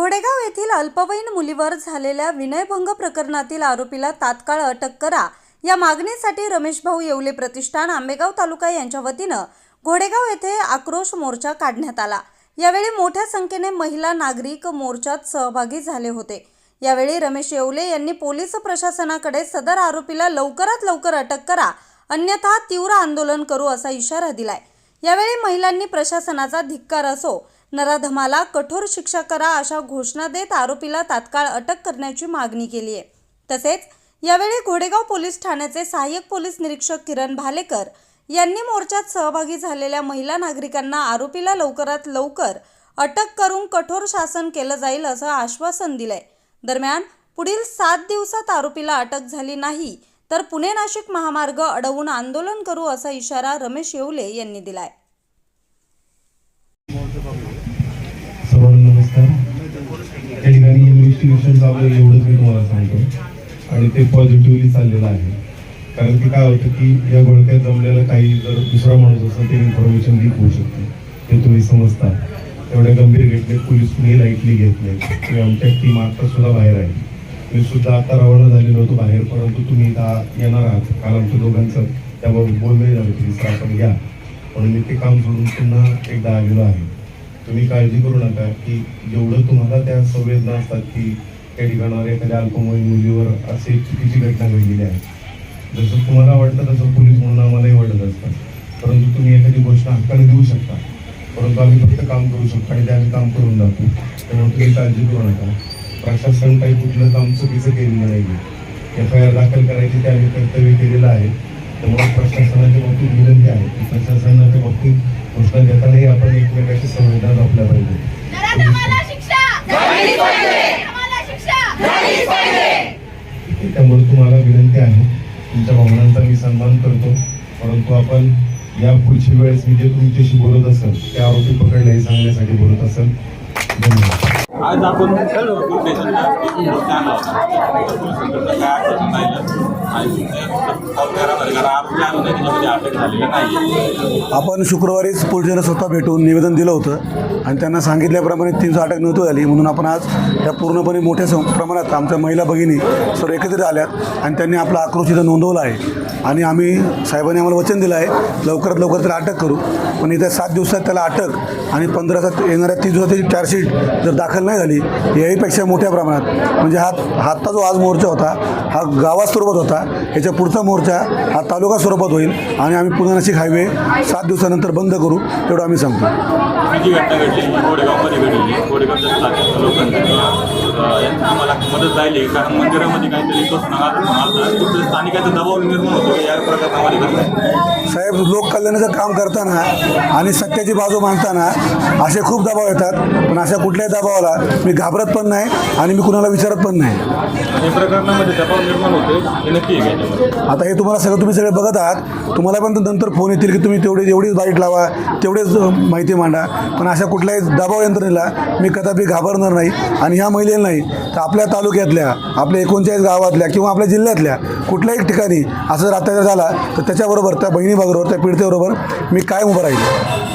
घोडेगाव येथील अल्पवयीन मुलीवर झालेल्या विनयभंग प्रकरणातील आरोपीला तात्काळ अटक करा. या मागणीसाठी रमेश भाऊ येवले प्रतिष्ठान आंबेगाव तालुका यांच्या वतीनं घोडेगाव येथे आक्रोश मोर्चा काढण्यात आला. यावेळी मोठ्या संख्येने महिला नागरिक मोर्चात सहभागी झाले होते. यावेळी रमेश येवले यांनी पोलीस प्रशासनाकडे सदर आरोपीला लवकरात लवकर अटक करा अन्यथा तीव्र आंदोलन करू असा इशारा दिलाय. यावेळी महिलांनी प्रशासनाचा धिक्कार असो नराधमाला कठोर शिक्षा करा अशा घोषणा देत आरोपीला तात्काळ अटक करण्याची मागणी केली आहे. तसेच यावेळी घोडेगाव पोलीस ठाण्याचे सहाय्यक पोलीस निरीक्षक किरण भालेकर यांनी मोर्चात सहभागी झालेल्या महिला नागरिकांना आरोपीला लवकरात लवकर अटक करून कठोर शासन केलं जाईल असं आश्वासन दिलंय. दरम्यान पुढील सात दिवसात आरोपीला अटक झाली नाही तर पुणे नाशिक महामार्ग अडवून आंदोलन करू असा इशारा रमेश येवले यांनी दिलाय. नमस्कार. त्या ठिकाणी इन्व्हेस्टिगेशन चालू आहे एवढंच मी तुम्हाला सांगतो. आणि ते पॉझिटिव्हली चाललेलं आहे. कारण की काय होतं की या घोळक्यात जमलेलं काही जर दुसरा माणूस असेल ते इन्फॉर्मेशन लीक होऊ शकते. ते तुम्ही समजता. एवढ्या गंभीर घटनेत पोलीस मी लाईटली घेत नाही. आमच्या टीम आता सुद्धा बाहेर आहे. मी सुद्धा आता रवाना झालेलो होतो बाहेर परंतु तुम्ही इथं येणार आहात. काल आमच्या दोघांचं त्याबाबत बोलणंही झालं तरी आपण घ्या म्हणून मी ते काम सोडून पुन्हा एकदा आलेलो आहे. तुम्ही काळजी करू नका की जेवढं तुम्हाला त्या संवेदना असतात की त्या ठिकाणावर एखाद्या अल्पवयीन मुलीवर असे चुकीची घटना घडलेली आहे. जसं तुम्हाला वाटतं तसं पोलीस म्हणून आम्हालाही वाटत असतं. परंतु तुम्ही एखादी गोष्ट हक्काने देऊ शकता. परंतु आम्ही फक्त काम करू शकतो आणि ते आम्ही काम करून जातो त्यामुळे तुम्ही काळजी करू नका. प्रशासन काही कुठलं काम चुकीचं केलेलं नाही एफ आय आर दाखल करायची ते आम्ही कर्तव्य केलेलं आहे. त्यामुळे प्रशासनाच्या बाबतीत विनंती आहे की प्रशासनाच्या बाबतीत घोषणा देतानाही आपण एकमेकाशी संवेदना जपल्या पाहिजे नराधमाला शिक्षा झालीच पाहिजे आम्हाला शिक्षा झालीच पाहिजे त्यामुळे तुम्हाला विनंती आहे. तुमच्या भावनांचा मी सन्मान करतो. परंतु आपण या पुढच्या वेळेस मी जे तुमच्याशी बोलत असेल त्या आरोपी पकडले हे सांगण्यासाठी बोलत असेल. धन्यवाद. आज आपण आपण शुक्रवारीच पोलिसांना स्वतः भेटून निवेदन दिलं होतं आणि त्यांना सांगितल्याप्रमाणे तीनशे अटक नव्हती झाली. म्हणून आपण आज त्या पूर्णपणे मोठ्या सं- प्रमाणात आमच्या महिला भगिनी सर्व एकत्रित आल्यात आणि त्यांनी आपला आक्रोश इथं नोंदवला आहे. आणि आम्ही साहेबांनी आम्हाला वचन दिलं आहे लवकरात लवकर त्याला अटक करू. पण इथं सात दिवसात त्याला अटक आणि पंधरा सात येणाऱ्या तीस दिवसाची चार्जशीट जर दाखल नाही झाली याहीपेक्षा मोठ्या प्रमाणात. म्हणजे हा हातचा जो आज मोर्चा होता हा गावात स्वरूपात होता ह्याच्या पुढचा मोर्चा हा तालुका स्वरूपात होईल आणि आम्ही पुन्हा नाशिक हायवे सात दिवसानंतर बंद करू एवढं आम्ही सांगतो. यांना आम्हाला मदत राहिली कारण मंदिरामध्ये काहीतरी तो कुठे स्थानिकाचा दबाव निर्माण होतो या प्रकारमध्ये घडलं साहेब लोक कल्याणाचं काम करताना आणि सत्याची बाजू मांडताना असे खूप दबाव येतात पण अशा कुठल्याही दबावाला मी घाबरत पण नाही आणि मी कुणाला विचारत पण नाही. या प्रकरणामध्ये दबाव निर्माण होतो हे नक्की आहे? आता हे तुम्हाला सगळं तुम्ही सगळे बघत आहात तुम्हाला पण नंतर फोन येतील की तुम्ही तेवढे एवढीच बाईट लावा तेवढेच माहिती मांडा. पण अशा कुठल्याही दबाव यंत्रणेला मी कदापि घाबरणार नाही आणि ह्या महिलेला नाही तर आपल्या तालुक्यातल्या आपल्या एकोणचाळीस गावातल्या किंवा आपल्या जिल्ह्यातल्या कुठल्याही ठिकाणी असं जर अत्याचार झाला तर त्याच्याबरोबर त्या बहिणीबरोबर त्या पीडितेबरोबर मी कायम उभं राहील.